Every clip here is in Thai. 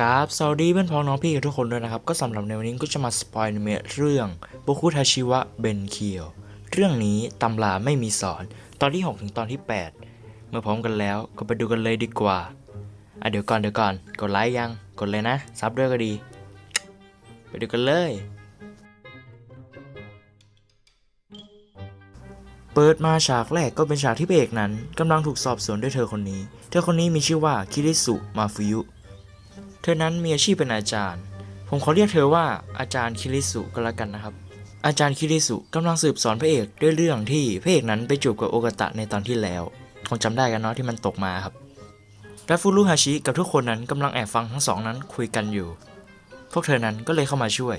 กราฟสวัสดีเพื่อนพ้องน้องพี่กับทุกคนด้วยนะครับ ก็สำหรับในวันนี้ก็จะมาสปอยล์เมะเรื่องโบคุทาชิวะเบนเคียว เรื่องนี้ตำราไม่มีสอน ตอนที่ 6 ถึงตอนที่ 8 เมื่อพร้อมกันแล้วก็ไปดูกันเลยดีกว่า อะเดี๋ยวก่อนเดี๋ยวก่อน กดไลค์ยัง กดเลยนะ ซับด้วยก็ดี ไปดูกันเลย เปิดมาฉากแรกก็เป็นฉากที่พระเอกนั้นกำลังถูกสอบสวนด้วยเธอคนนี้ เธอคนนี้มีชื่อว่าคิริสุมาฟุยุ เธอนั้นมีอาชีพเป็นอาจารย์ ผมขอเรียกเธอว่าอาจารย์คิริสุก็แล้วกันนะครับ อาจารย์คิริสุกำลังสืบสอนพระเอกด้วยเรื่องที่พระเอกนั้นไปจูบกับโอกาตะในตอนที่แล้ว คงจำได้กันเนาะที่มันตกมาครับ และฟูรุฮาชิกับทุกคนนั้นกำลังแอบฟังทั้งสองนั้นคุยกันอยู่ พวกเธอนั้นก็เลยเข้ามาช่วย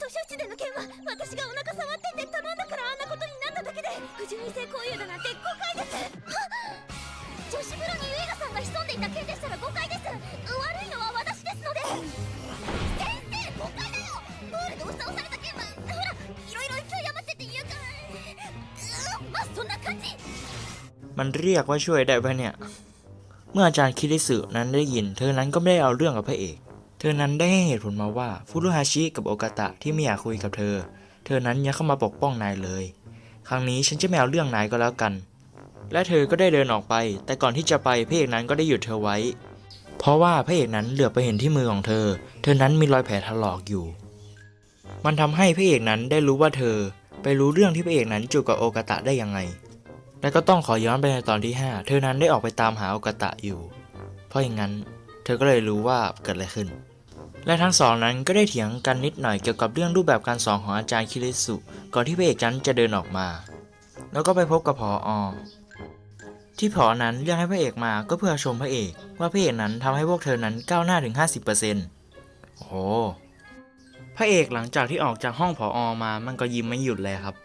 図書室での件は私がお腹触ってて頼んだからあんなことになっただけで不純異性行為だなんて誤解ですはっ女子風呂にユイガさんが潜んでいた件でしたら誤解です 悪いのは私ですので先生誤解だよプールで押し倒された件はほらいろいろ勢い余ってて言うかうーんまあそんな感じ มันเรียกว่าช่วยได้ปะเนี่ย เมื่ออาจารย์คิริสึนั้นได้ยิน เธอนั้นก็ไม่ได้เอาเรื่องกับพระเอก เธอนั้นได้ให้เหตุผลมาว่าฟุรุฮาชิกับโอกาตะที่ไม่อยากคุยกับเธอ เธอนั้นยังเข้ามาปกป้องนายเลย ครั้งนี้ฉันจะไม่เอาเรื่องนายก็แล้วกัน และเธอก็ได้เดินออกไป แต่ก่อนที่จะไปพระเอกนั้นก็ได้หยุดเธอไว้ เพราะว่าพระเอกนั้นเหลือบไปเห็นที่มือของเธอ เธอนั้นมีรอยแผลถลอกอยู่ มันทำให้พระเอกนั้นได้รู้ว่าเธอ ไปรู้เรื่องที่พระเอกนั้นจูบกับโอกาตะได้ยังไง และก็ต้องขอย้อนไปในตอนที่ 5 เธอนั้นได้ออกไปตามหาโอกาตะอยู่ เพราะอย่างนั้น เธอก็เลยรู้ว่าเกิดอะไรขึ้น และทั้งสองนั้นก็ได้เถียงกันนิดหน่อยเกี่ยวกับเรื่องรูปแบบการสอนของอาจารย์คิริสุ ก่อนที่พระเอกนั้นจะเดินออกมา แล้วก็ไปพบกับผออ ที่ผอนั้นเรียกให้พระเอกมาก็เพื่อชมพระเอก ว่าพระเอกนั้นทำให้พวกเธอนั้นก้าวหน้าถึง 50%โอ้โหพระเอกหลังจากที่ออกจากห้องผออมามันก็ยิ้มไม่หยุดเลยครับ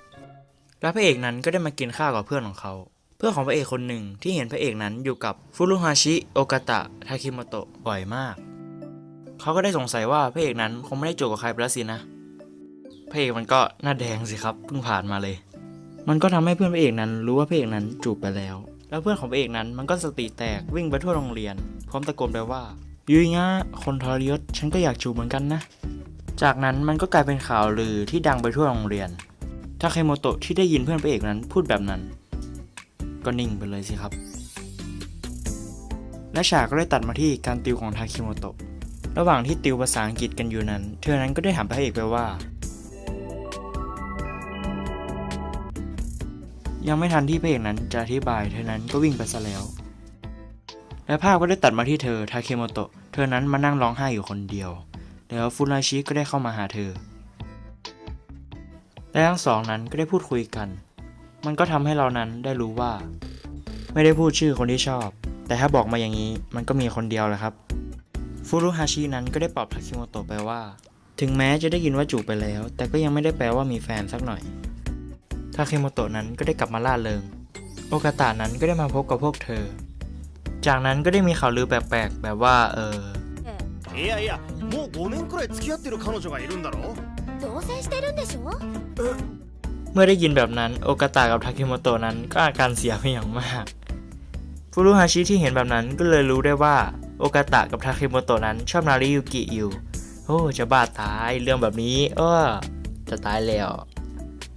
และพระเอกนั้นก็ได้มากินข้าวกับเพื่อนของเขา เพื่อนของพระเอกคนหนึ่งที่เห็นพระเอกนั้นอยู่กับฟุรุฮาชิโอกาตะทาคิโมโตะบ่อยมาก เขาก็ได้สงสัยว่าพระเอกนั้นคงไม่ได้จูบกับใครไปแล้วสินะ พระเอกมันก็หน้าแดงสิครับเพิ่งผ่านมาเลย มันก็ทำให้เพื่อนพระเอกนั้นรู้ว่าพระเอกนั้นจูบไปแล้ว แล้วเพื่อนของพระเอกนั้นมันก็สติแตกวิ่งไปทั่วโรงเรียน พร้อมตะโกนไปว่ายุยงะคนทรยศฉันก็อยากจูบเหมือนกันนะ จากนั้นมันก็กลายเป็นข่าวลือที่ดังไปทั่วโรงเรียนทาเคโมโตะที่ได้ยินเพื่อนพระเอกนั้นพูดแบบนั้น ก็นิ่งไปเลยสิครับ และฉากก็ได้ตัดมาที่การติวของทาเคโมโตะระหว่างที่ติวภาษาอังกฤษกันอยู่นั้น เธอนั้นก็ได้ถามพระเอกไปว่า ยังไม่ทันที่พระเอกนั้นจะอธิบายเธอนั้นก็วิ่งไปซะแล้ว และภาพก็ได้ตัดมาที่เธอทาเคโมโตะเธอนั้นมานั่งร้องไห้อยู่คนเดียว แล้วฟุราชิก็ได้เข้ามาหาเธอ และทั้งสองนั้นก็ได้พูดคุยกัน มันก็ทำให้เรานั้นได้รู้ว่า ไม่ได้พูดชื่อคนที่ชอบ แต่ถ้าบอกมาอย่างนี้มันก็มีคนเดียวแหละครับฟุรุฮาชินั้นก็ได้ปลอบทาคิโมโตะไปว่า ถึงแม้จะได้ยินว่าจูบไปแล้ว แต่ก็ยังไม่ได้แปลว่ามีแฟนสักหน่อย ทาเคโมโตะนั้นก็ได้กลับมาล่าเริง โอกาตะนั้นก็ได้มาพบกับพวกเธอ จากนั้นก็ได้มีข่าวลือแปลกๆ แบบว่า เออ いやいやもう5年くらい付き合ってる彼女がいるんだろ同棲してるんでしょ เมื่อได้ยินแบบนั้น โอกาตะกับทาคิโมโตะนั้นก็อาการเสียไปอย่างมากฟุรุฮาชิที่เห็นแบบนั้นก็เลยรู้ได้ว่า โอกาตะกับทาคิโมโตะนั้นชอบนาริยุกิอยู่ โอ้จะบ้าตายเรื่องแบบนี้ เออจะตายแล้ว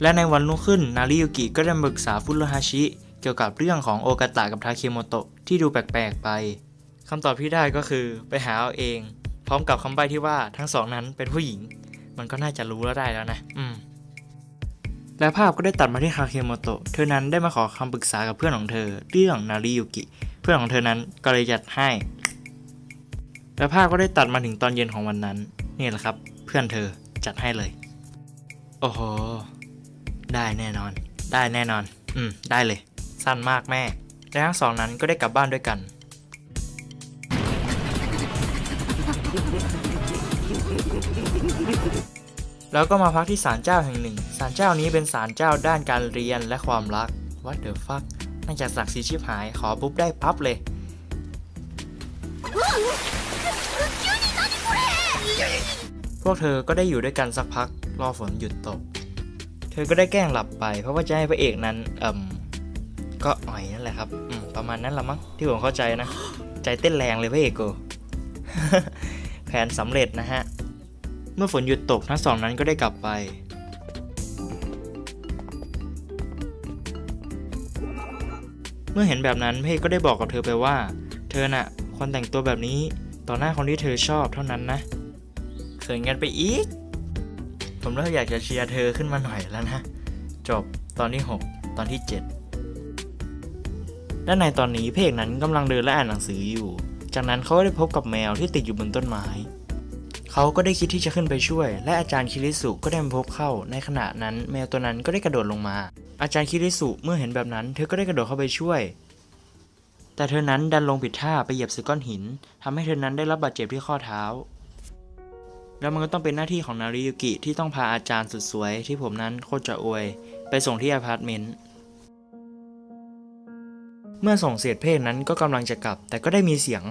และในวันรุ่งขึ้นนาริยุกิก็ได้ปรึกษาฟุรุฮาชิ เกี่ยวกับเรื่องของโอกาตะกับทาคิโมโตะที่ดูแปลกๆไปคำตอบที่ได้ก็คือไปหาเอาเอง พร้อมกับคำใบ้ที่ว่าทั้งสองนั้นเป็นผู้หญิง มันก็น่าจะรู้แล้วได้แล้วนะอืมและภาพก็ได้ตัดมาที่คาเคโมโตะเธอนั้นได้มาขอคำปรึกษากับเพื่อนของเธอ เรื่องนาริยุกิ เพื่อนของเธอนั้นก็เลยจัดให้ และภาพก็ได้ตัดมาถึงตอนเย็นของวันนั้น นี่แหละครับ เพื่อนเธอจัดให้เลย โอ้โห ได้แน่นอน ได้แน่นอน อืม ได้เลย สั้นมากแม่ และทั้งสองนั้นก็ได้กลับบ้านด้วยกัน แล้วก็มาพักที่ศาลเจ้าแห่งหนึ่ง ศาลเจ้านี้เป็นศาลเจ้าด้านการเรียนและความรัก What the fuck น่าจะศักดิ์สิทธิ์ชิบหาย ขอปุ๊บได้ปั๊บเลยพวกเธอก็ได้อยู่ด้วยกันสักพัก รอฝนหยุดตก ธอก็ได้แกล้งหลับไปเพราะว่าจะให้พระเอกนั้นเอ่มก็อ่อยนั่นแหละครับอืมประมาณนั้นละมั้งที่ผมเข้าใจนะ ใจเต้นแรงเลยพระเอกกูแผนสำเร็จนะฮะ เมื่อฝนหยุดตกทั้งสองนั้นก็ได้กลับไป เมื่อเห็นแบบนั้นเพกก็ได้บอกกับเธอไปว่า เธอน่ะควรแต่งตัวแบบนี้ต่อหน้าคนที่เธอชอบเท่านั้นนะเขินกันไปอีก ผมเริ่มอยากจะเชียร์เธอขึ้นมาหน่อยแล้วนะ จบตอนที่ 6 ตอนที่7และในตอนนี้เพกนั้นกำลังเดินและอ่านหนังสืออยู่ จากนั้นเขาก็ได้พบกับแมวที่ติดอยู่บนต้นไม้เขาก็ได้คิดที่จะขึ้นไปช่วย และอาจารย์คิริสุก็ได้มาพบเข้า ในขณะนั้นแมวตัวนั้นก็ได้กระโดดลงมา อาจารย์คิริสุเมื่อเห็นแบบนั้น เธอก็ได้กระโดดเข้าไปช่วย แต่เธอนั้นดันลงผิดท่าไปเหยียบสก้อนหินทำให้เธอนั้นได้รับบาดเจ็บที่ข้อเท้า แล้วมันก็ต้องเป็นหน้าที่ของนาริยุกิที่ต้องพาอาจารย์สุดสวยที่ผมนั้นโคตรจะอวย ไปส่งที่อพาร์ตเมนต์ เมื่อส่งเศษเพศนั้นก็กำลังจะกลับ แต่ก็ได้มีเสียง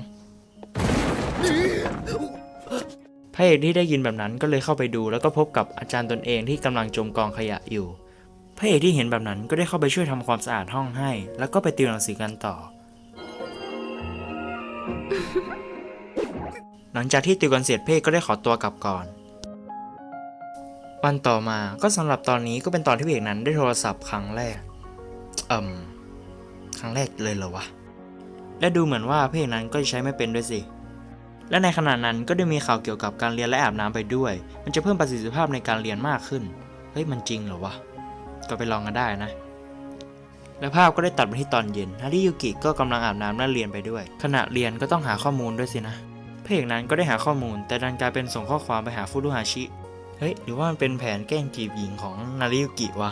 พระเอกที่ได้ยินแบบนั้นก็เลยเข้าไปดูแล้วก็พบกับอาจารย์ตนเองที่กำลังจมกองขยะอยู่พระเอกที่เห็นแบบนั้นก็ได้เข้าไปช่วยทำความสะอาดห้องให้ แล้วก็ไปติวหนังสือกันต่อ หลังจากที่ติวกันเสร็จเพศก็ได้ขอตัวกลับก่อน วันต่อมาก็สำหรับตอนนี้ก็เป็นตอนที่พระเอกนั้นได้โทรศัพท์ครั้งแรกเอ่มครั้งแรกเลยเหรอวะ และดูเหมือนว่าพระเอกนั้นก็จะใช้ไม่เป็นด้วยสิ และในขณะนั้นก็ได้มีข่าวเกี่ยวกับการเรียนและอาบน้ำไปด้วย มันจะเพิ่มประสิทธิภาพในการเรียนมากขึ้น เฮ้ยมันจริงเหรอวะ ก็ไปลองกันได้นะ และภาพก็ได้ตัดมาที่ตอนเย็นฮาริยุกิก็กำลังอาบน้ำและเรียนไปด้วย ขณะเรียนก็ต้องหาข้อมูลด้วยสินะ พระเอกนั้นก็ได้หาข้อมูล แต่ดันกลายเป็นส่งข้อความไปหาฟุรุฮาชิ เฮ้ย หรือว่ามันเป็นแผนแกล้งจีบหญิงของนาริยุกิวะ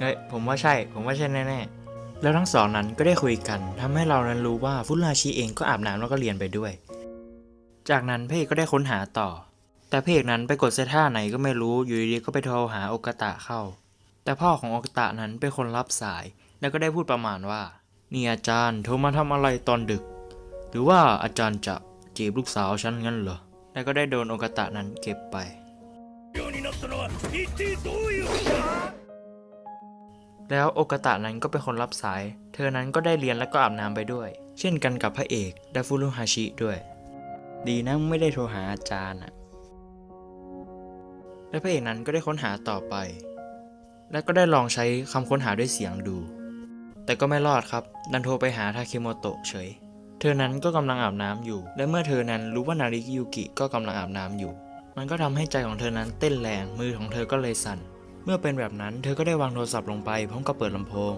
เฮ้ย ผมว่าใช่ ผมว่าใช่แน่ๆ แล้วทั้งสองนั้นก็ได้คุยกันทำให้เรานั้นรู้ว่าฟุรุฮาชิเองก็อาบน้ำแล้วก็เรียนไปด้วย จากนั้นพระเอกก็ได้ค้นหาต่อ แต่พระเอกนั้นไปกดเซท่าไหนก็ไม่รู้ อยู่ดีๆก็ไปโทรหาโอกตะเข้า แต่พ่อของโอกตะนั้นเป็นคนรับสาย แล้วก็ได้พูดประมาณว่า นี่อาจารย์โทรมาทำอะไรตอนดึก หรือว่าอาจารย์จะ จีบลูกสาวฉันงั้นเหรอ แล้วก็ได้โดนโอกาตะนั้นเก็บไป แล้วโอกาตะนั้นก็เป็นคนรับสาย เธอนั้นก็ได้เรียนและก็อาบน้ำไปด้วย เช่นกันกับพระเอกไดฟุรุฮาชิด้วย ดีนะไม่ได้โทรหาอาจารย์อะและพระเอกนั้นก็ได้ค้นหาต่อไป และก็ได้ลองใช้คำค้นหาด้วยเสียงดู แต่ก็ไม่รอดครับ ดันโทรไปหาทาเคโมโตะเฉย เธอนั้นก็กำลังอาบน้ำอยู่ และเมื่อเธอนั้นรู้ว่านาริยุกิก็กำลังอาบน้ำอยู่ มันก็ทำให้ใจของเธอนั้นเต้นแรง มือของเธอก็เลยสั่น เมื่อเป็นแบบนั้นเธอก็ได้วางโทรศัพท์ลงไปพร้อมกับเปิดลำโพง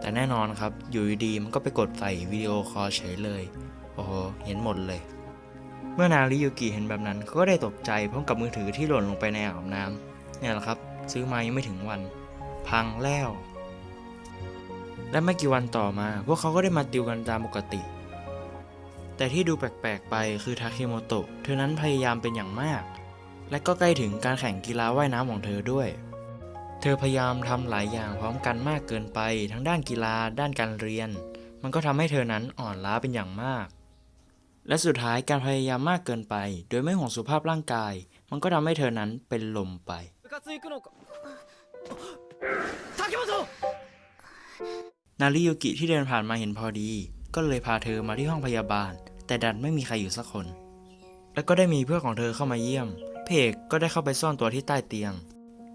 แต่แน่นอนครับ อยู่ดีมันก็ไปกดใส่วิดีโอคอลเฉยเลย โอ้โห เห็นหมดเลย เมื่อนาริยุกิเห็นแบบนั้นเขาก็ได้ตกใจพร้อมกับมือถือที่หล่นลงไปในอ่างน้ำเนี่ยแหละครับ ซื้อมายังไม่ถึงวัน พังแล้ว และไม่กี่วันต่อมา พวกเขาก็ได้มาติวกันตามปกติ แต่ที่ดูแปลกๆ ไปคือทาคิโมโตะเธอนั้นพยายามเป็นอย่างมาก และก็ใกล้ถึงการแข่งกีฬาว่ายน้ำของเธอด้วย เธอพยายามทำหลายอย่างพร้อมกันมากเกินไป ทั้งด้านกีฬาด้านการเรียน มันก็ทำให้เธอนั้นอ่อนล้าเป็นอย่างมาก และสุดท้ายการพยายามมากเกินไป โดยไม่ห่วงสุขภาพร่างกาย มันก็ทำให้เธอนั้นเป็นลมไปนาริยุกิที่เดินผ่านมาเห็นพอดี ก็เลยพาเธอมาที่ห้องพยาบาล แต่ดันไม่มีใครอยู่สักคน แล้วก็ได้มีเพื่อนของเธอเข้ามาเยี่ยมเพเอกก็ได้เข้าไปซ่อนตัวที่ใต้เตียง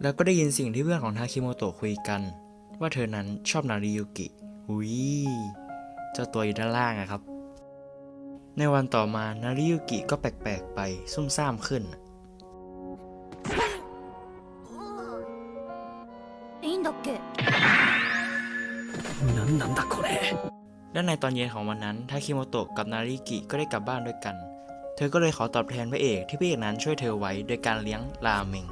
แล้วก็ได้ยินสิ่งที่เพื่อนของทาคิโมโตะคุยกัน ว่าเธอนั้นชอบนาริยุกิหุยเจ้าตัวอยู่ด้านล่างอะครับ ในวันต่อมานาริยุกิก็แปลกๆไปซุ่มซ่ามขึ้น いいんだっけ何なんだこれ และในตอนเย็นของวันนั้นทาคิโมโตะกับนาริกิก็ได้กลับบ้านด้วยกัน เธอก็เลยขอตอบแทนพระเอกที่พระเอกนั้นช่วยเธอไว้โดยการเลี้ยงราเมง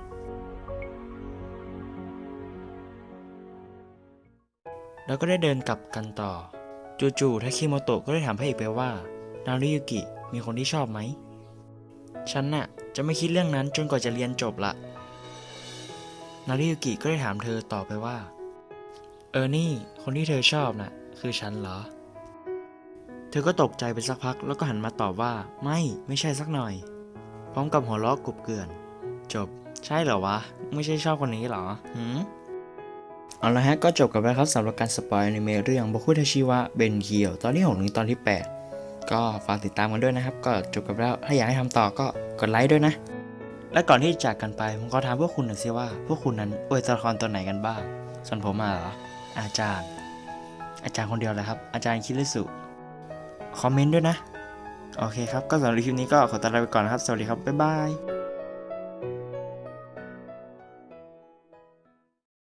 แล้วก็ได้เดินกลับกันต่อ จู่ๆทาคิโมโตะก็ได้ถามพระเอกไปว่า นาริยุกิมีคนที่ชอบไหม ฉันน่ะจะไม่คิดเรื่องนั้นจนกว่าจะเรียนจบละนาริยุกิก็ได้ถามเธอต่อไปว่า เออนี่ คนที่เธอชอบน่ะ คือฉันเหรอ เธอก็ตกใจไปสักพักแล้วก็หันมาตอบว่า ไม่ไม่ใช่สักหน่อย พร้อมกับหัวเราะกบเกลื่อน จบ ใช่เหรอวะ ไม่ใช่ชอบคนนี้เหรอหืมเอาละฮะก็จบกันไปครับสำหรับการสปอยในเมเรื่องบุคุทาชิวะเบนเกียวตอนที่6ถึงตอนที่ 8 ก็ฝากติดตามกันด้วยนะครับ ก็จบกันแล้วถ้าอยากให้ทำต่อก็กดไลค์ด้วยนะ และก่อนที่จะจากกันไปผมก็ถามพวกคุณหน่อยสิว่า พวกคุณนั้นอวยตัวละครตัวไหนกันบ้างส่วนผมมาเหรออาจารย์ อาจารย์คนเดียวเลยครับ อาจารย์คิริสุ คอมเมนต์ด้วยนะ โอเคครับ ก็สำหรับคลิปนี้ก็ขอตัดลาไปก่อนนะครับ สวัสดีครับ บ๊ายบาย